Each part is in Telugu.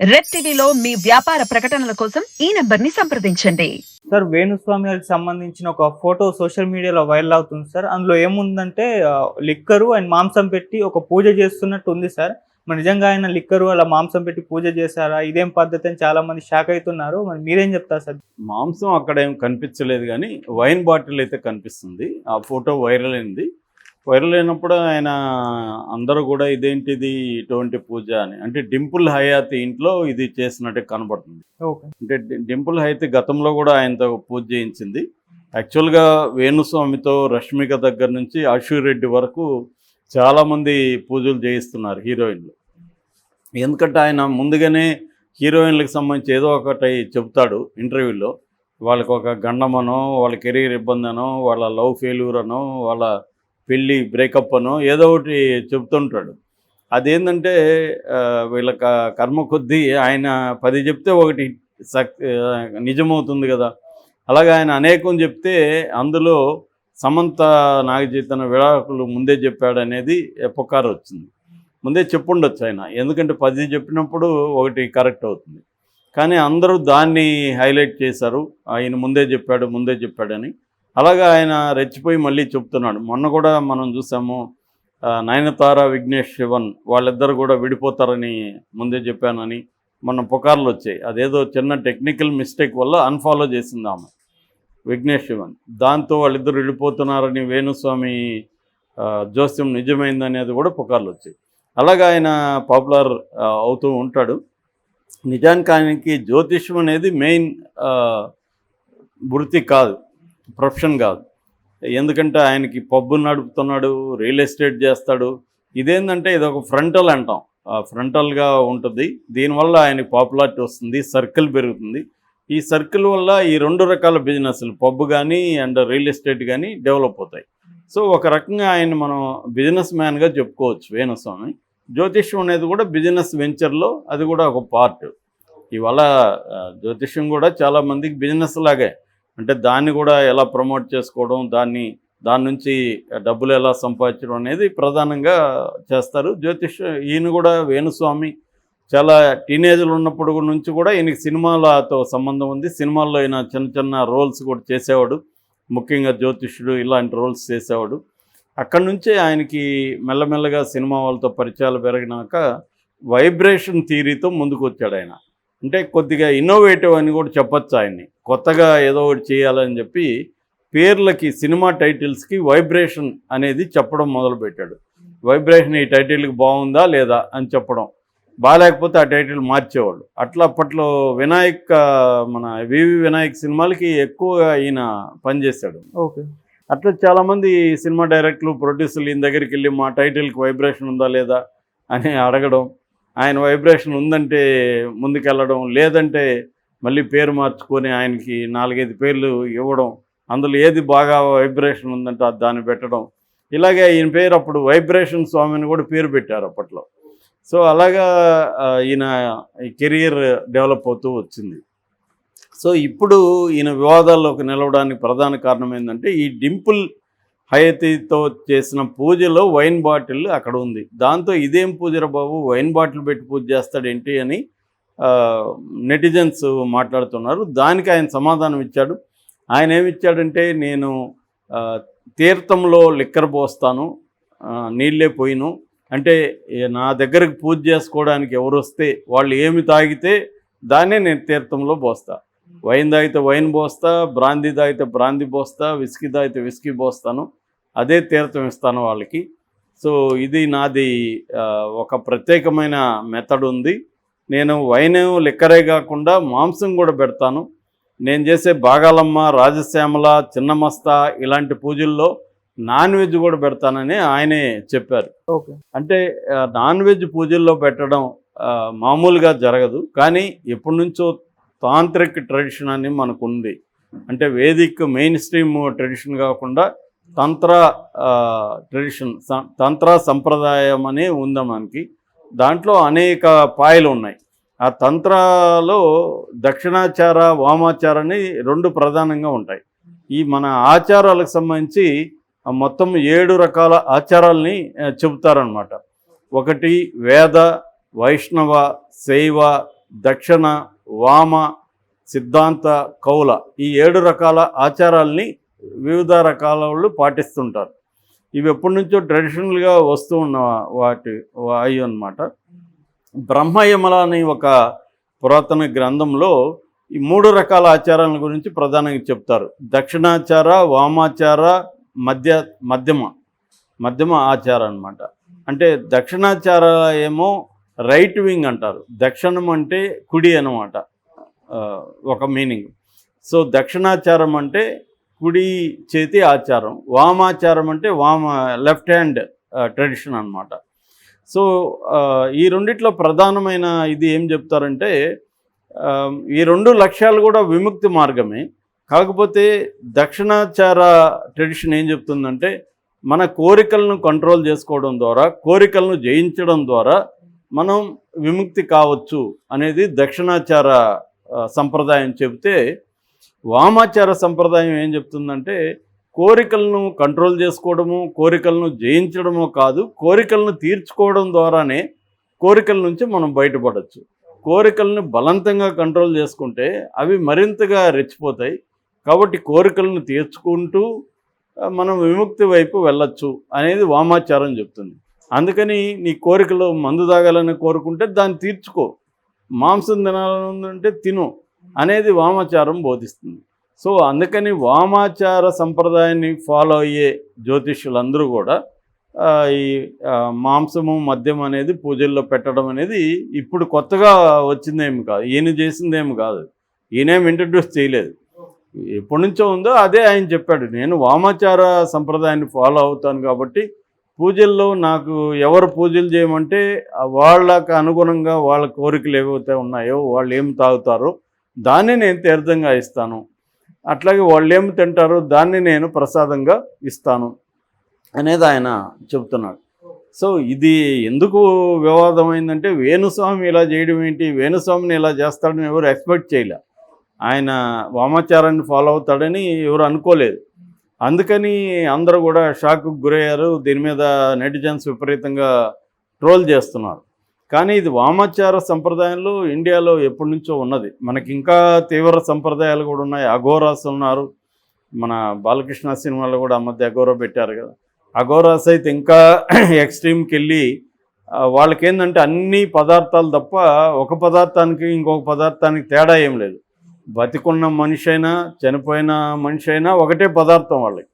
రెడ్ టీవీలో మీ వ్యాపార ప్రకటనల కోసం ఈ నెంబర్ని సంప్రదించండి. సార్ వేణుస్వామి గారికి సంబంధించిన ఒక ఫోటో సోషల్ మీడియాలో వైరల్ అవుతుంది సార్. అందులో ఏముందంటే లిక్కరు అండ్ మాంసం పెట్టి ఒక పూజ చేస్తున్నట్టు ఉంది సార్. మరి నిజంగా ఆయన లిక్కరు అలా మాంసం పెట్టి పూజ చేశారా? ఇదేం పద్ధతి అని చాలా మంది షాక్ అవుతున్నారు. మరి మీరేం చెప్తారు సార్? మాంసం అక్కడ ఏం కనిపించలేదు కానీ వైన్ బాటిల్ అయితే కనిపిస్తుంది. ఆ ఫోటో వైరల్ అయింది. వైరల్ అయినప్పుడు ఆయన అందరూ కూడా ఇదేంటిది ఇటువంటి పూజ అని అంటే డింపుల్ హయాతి ఇంట్లో ఇది చేసినట్టే కనబడుతుంది. అంటే డింపుల్ హయాతి గతంలో కూడా ఆయనతో పూజ చేయించింది. యాక్చువల్గా వేణుస్వామితో రష్మిక దగ్గర నుంచి రెడ్డి వరకు చాలామంది పూజలు చేయిస్తున్నారు హీరోయిన్లు. ఎందుకంటే ఆయన ముందుగానే హీరోయిన్లకు సంబంధించి ఏదో ఒకటి చెప్తాడు ఇంటర్వ్యూలో. వాళ్ళకి ఒక గండమనో వాళ్ళ కెరీర్ ఇబ్బంది అనో వాళ్ళ లవ్ ఫెయిల్యూర్ అనో వాళ్ళ పెళ్ళి బ్రేకప్ అనో ఏదో ఒకటి చెప్తుంటాడు. అదేంటంటే వీళ్ళ క- కర్మ కొద్దీ ఆయన పది చెప్తే ఒకటి సక్ నిజమవుతుంది కదా. అలాగే ఆయన అనేకం చెప్తే అందులో సమంత నాగచైతన్య విడాకులు ముందే చెప్పాడు అనేది పుకారు వచ్చింది. ముందే చెప్పుండొచ్చు ఆయన. ఎందుకంటే పది చెప్పినప్పుడు ఒకటి కరెక్ట్ అవుతుంది. కానీ అందరూ దాన్ని హైలైట్ చేశారు. ఆయన ముందే చెప్పాడు ముందే చెప్పాడని. అలాగా ఆయన రెచ్చిపోయి మళ్ళీ చెప్తున్నాడు. మొన్న కూడా మనం చూసాము నయనతార విఘ్నేష్ శివన్ వాళ్ళిద్దరు కూడా విడిపోతారని ముందే చెప్పానని మొన్న పుకార్లు వచ్చాయి. అదేదో చిన్న టెక్నికల్ మిస్టేక్ వల్ల అన్ఫాలో చేసింది ఆమె విఘ్నేష్ శివన్. దాంతో వాళ్ళిద్దరు విడిపోతున్నారని వేణుస్వామి ఆ, జోస్యం నిజమైందనేది కూడా పుకార్లు వచ్చాయి. అలాగా ఆయన పాపులర్ అవుతూ ఉంటాడు. నిజానికి ఆయనకి జ్యోతిష్యం అనేది మెయిన్ వృత్తి కాదు. ప్రొఫెషన్ కాదు. ఎందుకంటే ఆయనకి పబ్బు నడుపుతున్నాడు రియల్ ఎస్టేట్ చేస్తాడు. ఇదేంటంటే ఇది ఒక ఫ్రంటల్ అంటాం. ఫ్రంటల్గా ఉంటుంది. దీనివల్ల ఆయనకి పాపులారిటీ వస్తుంది సర్కిల్ పెరుగుతుంది. ఈ సర్కిల్ వల్ల ఈ రెండు రకాల బిజినెస్లు పబ్ కానీ అండ్ రియల్ ఎస్టేట్ కానీ డెవలప్ అవుతాయి. సో ఒక రకంగా ఆయన మనం బిజినెస్ మ్యాన్గా చెప్పుకోవచ్చు వేణుస్వామి. జ్యోతిష్యం అనేది కూడా బిజినెస్ వెంచర్లో అది కూడా ఒక పార్ట్. ఇవాళ జ్యోతిష్యం కూడా చాలా మందికి బిజినెస్ లాగే. అంటే దాన్ని కూడా ఎలా ప్రమోట్ చేసుకోవడం దాన్ని దాని నుంచి డబ్బులు ఎలా సంపాదించడం అనేది ప్రధానంగా చేస్తారు. జ్యోతిష్ ఈయన కూడా వేణుస్వామి చాలా టీనేజ్లు ఉన్నప్పుడు నుంచి కూడా ఈయనకి సినిమాలతో సంబంధం ఉంది. సినిమాల్లో ఈయన చిన్న చిన్న రోల్స్ కూడా చేసేవాడు. ముఖ్యంగా జ్యోతిష్యుడు ఇలాంటి రోల్స్ చేసేవాడు. అక్కడి నుంచే ఆయనకి మెల్లమెల్లగా సినిమా వాళ్ళతో పరిచయాలు పెరిగినాక వైబ్రేషన్ థియరీతో ముందుకు వచ్చాడు ఆయన. అంటే కొద్దిగా ఇన్నోవేటివ్ అని కూడా చెప్పొచ్చు ఆయన్ని. కొత్తగా ఏదో ఒకటి చేయాలని చెప్పి పేర్లకి సినిమా టైటిల్స్కి వైబ్రేషన్ అనేది చెప్పడం మొదలుపెట్టాడు. వైబ్రేషన్ ఈ టైటిల్కి బాగుందా లేదా అని చెప్పడం. బాగాలేకపోతే ఆ టైటిల్ మార్చేవాళ్ళు. అట్లా అప్పట్లో వినాయక్ మన వివి వినాయక్ సినిమాలకి ఎక్కువగా ఈయన పనిచేశాడు. ఓకే. అట్లా చాలామంది సినిమా డైరెక్టర్లు ప్రొడ్యూసర్లు ఈయన దగ్గరికి వెళ్ళి మా టైటిల్కి వైబ్రేషన్ ఉందా లేదా అని అడగడం ఆయన వైబ్రేషన్ ఉందంటే ముందుకెళ్ళడం లేదంటే మళ్ళీ పేరు మార్చుకొని ఆయనకి నాలుగైదు పేర్లు ఇవ్వడం అందులో ఏది బాగా వైబ్రేషన్ ఉందంటే అది దాన్ని పెట్టడం. ఇలాగే ఈయన పేరు అప్పుడు వైబ్రేషన్ స్వామిని కూడా పేరు పెట్టారు అప్పట్లో. సో అలాగా ఈయన ఈ కెరియర్ డెవలప్ అవుతూ వచ్చింది. సో ఇప్పుడు ఈయన వివాదాల్లోకి నిలవడానికి ప్రధాన కారణం ఏంటంటే ఈ డింపుల్ హయతితో చేసిన పూజలో వైన్ బాటిల్ అక్కడ ఉంది. దాంతో ఇదేం పూజరా బాబు? వైన్ బాటిల్ పెట్టి పూజ చేస్తాడేంటి అని నెటిజన్స్ మాట్లాడుతున్నారు. దానికి ఆయన సమాధానం ఇచ్చాడు. ఆయన ఏమిచ్చాడంటే నేను తీర్థంలో లిక్కర్ పోస్తాను నీళ్ళే పోయిను. అంటే నా దగ్గరకు పూజ చేసుకోవడానికి ఎవరు వస్తే వాళ్ళు ఏమి తాగితే దాన్నే నేను తీర్థంలో పోస్తా. వైన్ తాగితే వైన్ పోస్తా బ్రాందీ తాగితే బ్రాందీ పోస్తా విస్కీ తాగితే విస్కీ పోస్తాను. అదే తీర్థం ఇస్తాను వాళ్ళకి. సో ఇది నాది ఒక ప్రత్యేకమైన మెథడ్ ఉంది. నేను వైన్ లిక్కరే కాకుండా మాంసం కూడా పెడతాను. నేను చేసే బాగాలమ్మ రాజశ్యామల చిన్నమస్త ఇలాంటి పూజల్లో నాన్ వెజ్ కూడా పెడతానని ఆయనే చెప్పారు. ఓకే. అంటే నాన్ వెజ్ పూజల్లో పెట్టడం మామూలుగా జరగదు. కానీ ఎప్పటి నుంచో తాంత్రిక్ ట్రెడిషన్ అని మనకు ఉంది అంటే వేదిక్ మెయిన్ స్ట్రీమ్ ట్రెడిషన్ కాకుండా తంత్ర ట్రెడిషన్ స- తంత్ర సంప్రదాయం అనే ఉంది మనకి? దాంట్లో అనేక పాయలు ఉన్నాయి. ఆ తంత్రాలో దక్షిణాచార వామాచార అని రెండు ప్రధానంగా ఉంటాయి. ఈ మన ఆచారాలకు సంబంధించి మొత్తం ఏడు రకాల ఆచారాలని చెబుతారనమాట ఒకటి వేద వైష్ణవ శైవ దక్షిణ వామ సిద్ధాంత కౌల ఈ ఏడు రకాల ఆచారాల్ని వివిధ రకాల వాళ్ళు పాటిస్తుంటారు. ఇవి ఎప్పటి నుంచో ట్రెడిషనల్గా వస్తూ ఉన్న వాటి అవి అనమాట బ్రహ్మయమల అని ఒక పురాతన గ్రంథంలో ఈ మూడు రకాల ఆచారాల గురించి ప్రధానంగా చెప్తారు. దక్షిణాచార వామాచార మధ్య మధ్యమ మధ్యమ ఆచారం అనమాట అంటే దక్షిణాచార ఏమో రైట్ వింగ్ అంటారు. దక్షిణం అంటే కుడి అనమాట ఒక మీనింగ్ సో దక్షిణాచారం అంటే కుడి చేతి ఆచారం. వామాచారం అంటే వామ లెఫ్ట్ హ్యాండ్ ట్రెడిషన్ అన్నమాట. సో ఈ రెండిట్లో ప్రధానమైన ఇది ఏం చెప్తారంటే ఈ రెండు లక్ష్యాలు కూడా విముక్తి మార్గమే. కాకపోతే దక్షిణాచార ట్రెడిషన్ ఏం చెప్తుందంటే మన కోరికలను కంట్రోల్ చేసుకోవడం ద్వారా కోరికలను జయించడం ద్వారా మనం విముక్తి కావచ్చు అనేది దక్షిణాచార సంప్రదాయం చెబితే వామాచార సంప్రదాయం ఏం చెప్తుందంటే కోరికలను కంట్రోల్ చేసుకోవడము కోరికలను జయించడము కాదు కోరికలను తీర్చుకోవడం ద్వారానే కోరికల నుంచి మనం బయటపడవచ్చు కోరికలను బలవంతంగా కంట్రోల్ చేసుకుంటే అవి మరింతగా రెచ్చిపోతాయి. కాబట్టి కోరికలను తీర్చుకుంటూ మనం విముక్తి వైపు వెళ్ళొచ్చు అనేది వామాచారం చెప్తుంది. అందుకని నీ కోరికలు మందు తాగాలని కోరుకుంటే దాన్ని తీర్చుకో. మాంసం తినాలనుందంటే తిను. అనేది వామాచారం బోధిస్తుంది. సో అందుకని వామాచార సంప్రదాయాన్ని ఫాలో అయ్యే జ్యోతిష్యులందరూ కూడా ఈ మాంసము మద్యం అనేది పూజల్లో పెట్టడం అనేది ఇప్పుడు కొత్తగా వచ్చిందేమి కాదు. ఈయన చేసిందేమి కాదు. ఈయనేం ఇంట్రడ్యూస్ చేయలేదు. ఎప్పటి నుంచో ఉందో అదే ఆయన చెప్పాడు. నేను వామాచార సంప్రదాయాన్ని ఫాలో అవుతాను కాబట్టి పూజల్లో నాకు ఎవరు పూజలు చేయమంటే వాళ్ళకు అనుగుణంగా వాళ్ళ కోరికలు ఏవైతే ఉన్నాయో వాళ్ళు ఏం తాగుతారో దాన్ని నేను తీర్థంగా ఇస్తాను. అట్లాగే వాళ్ళు ఏమి తింటారో దాన్ని నేను ప్రసాదంగా ఇస్తాను అనేది ఆయన చెబుతున్నాడు. సో ఇది ఎందుకు వివాదమైందంటే వేణుస్వామి ఇలా చేయడం ఏంటి? వేణుస్వామిని ఇలా చేస్తాడని ఎవరు ఎక్స్పెక్ట్ చేయలే. ఆయన వామాచారాన్ని ఫాలో అవుతాడని ఎవరు అనుకోలేదు. అందుకని అందరూ కూడా షాక్కు గురయ్యారు. దీని మీద నెటిజన్స్ విపరీతంగా ట్రోల్ చేస్తున్నారు. కానీ ఇది వామాచార సంప్రదాయంలో ఇండియాలో ఎప్పటి నుంచో ఉన్నది. మనకి ఇంకా తీవ్ర సంప్రదాయాలు కూడా ఉన్నాయి. అఘోరాస్ ఉన్నారు. మన బాలకృష్ణ సినిమాలో కూడా ఆ మధ్య అఘోరా పెట్టారు కదా. అఘోరాస్ అయితే ఇంకా ఎక్స్ట్రీమ్కి వెళ్ళి ఆ, వాళ్ళకేందంటే అన్ని పదార్థాలు తప్ప ఒక పదార్థానికి ఇంకొక పదార్థానికి తేడా ఏం లేదు. బతికున్న మనిషి అయినా చనిపోయిన మనిషి అయినా ఒకటే పదార్థం వాళ్ళకి.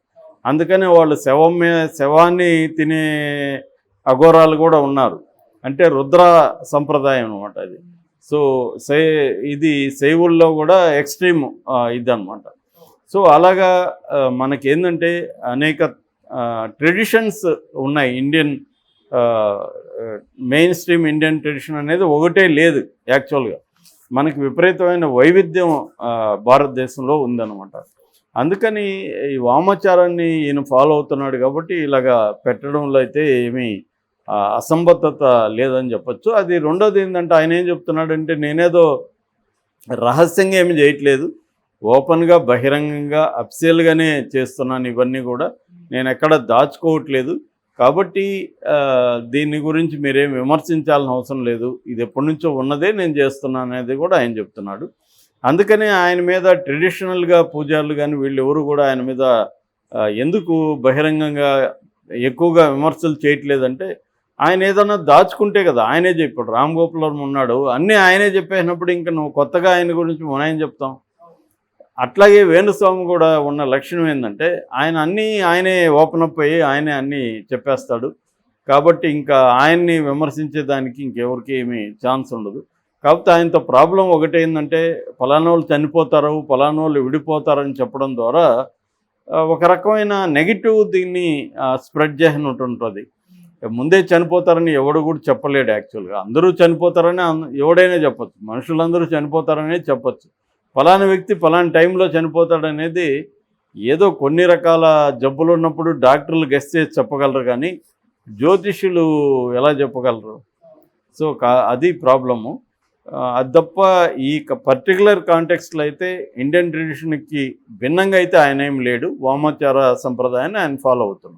అందుకనే వాళ్ళు శవం శవాన్ని తినే అఘోరాలు కూడా ఉన్నారు. అంటే రుద్ర సంప్రదాయం అనమాట అది. సో శై ఇది శైవుల్లో కూడా ఎక్స్ట్రీమ్ ఇది అనమాట సో అలాగా మనకి ఏంటంటే అనేక ట్రెడిషన్స్ ఉన్నాయి. Indian mainstream Indian tradition అనేది ఒకటే లేదు యాక్చువల్గా. మనకి విపరీతమైన వైవిధ్యం భారతదేశంలో ఉందన్నమాట. అందుకని ఈ వామాచారాన్ని ఈయన ఫాలో అవుతున్నాడు కాబట్టి ఇలాగా పెట్టడంలో అయితే ఏమీ అసంబద్ధత లేదని చెప్పొచ్చు. అది రెండోది ఏంటంటే ఆయన ఏం చెప్తున్నాడంటే నేనేదో రహస్యంగా ఏమి చేయట్లేదు. ఓపెన్గా బహిరంగంగా అప్సేల్గానే చేస్తున్నాను ఇవన్నీ కూడా. నేను ఎక్కడ దాచుకోవట్లేదు. కాబట్టి దీని గురించి మీరేం విమర్శించాల్సిన అవసరం లేదు. ఇది ఎప్పటి నుంచో ఉన్నదే నేను చేస్తున్నాను అనేది కూడా ఆయన చెప్తున్నాడు. అందుకనే ఆయన మీద ట్రెడిషనల్గా పూజారులు కానీ వీళ్ళు ఎవరు కూడా ఆయన మీద ఎందుకు బహిరంగంగా ఎక్కువగా విమర్శలు చేయట్లేదంటే ఆయన ఏదన్నా దాచుకుంటే కదా ఆయనే చెప్పాడు. రామ్ గోపాల్ వర్మ ఉన్నాడు. అన్నీ ఆయనే చెప్పేసినప్పుడు ఇంకా నువ్వు కొత్తగా ఆయన గురించి మనం ఏం చెప్తాం. అట్లాగే వేణుస్వామి కూడా ఉన్న లక్షణం ఏంటంటే ఆయన అన్నీ ఆయనే ఓపెన్ అప్ అయ్యి ఆయనే అన్నీ చెప్పేస్తాడు. కాబట్టి ఇంకా ఆయన్ని విమర్శించేదానికి ఇంకెవరికి ఏమీ ఛాన్స్ ఉండదు. కాకపోతే ఆయనతో ప్రాబ్లం ఒకటి ఏంటంటే పలానోళ్ళు వాళ్ళు చనిపోతారు పలానోళ్ళు వాళ్ళు విడిపోతారని చెప్పడం ద్వారా ఒక రకమైన నెగిటివ్ దీన్ని స్ప్రెడ్ చేసినట్టు ఉంటుంది. ముందే చనిపోతారని ఎవడు కూడా చెప్పలేడు యాక్చువల్గా అందరూ చనిపోతారని ఎవడైనా చెప్పచ్చు. మనుషులందరూ చనిపోతారనే చెప్పచ్చు. ఫలానా వ్యక్తి ఫలానా టైంలో చనిపోతాడనేది ఏదో కొన్ని రకాల జబ్బులు ఉన్నప్పుడు డాక్టర్లు గెస్ట్ చేసి చెప్పగలరు కానీ జ్యోతిష్యులు ఎలా చెప్పగలరు? సో కా అది ప్రాబ్లము. అది తప్ప ఈ పర్టికులర్ కాంటెక్స్లో అయితే ఇండియన్ ట్రెడిషన్కి భిన్నంగా అయితే ఆయన ఏం లేడు. వామాచార సంప్రదాయాన్ని ఆయన ఫాలో అవుతున్నాడు.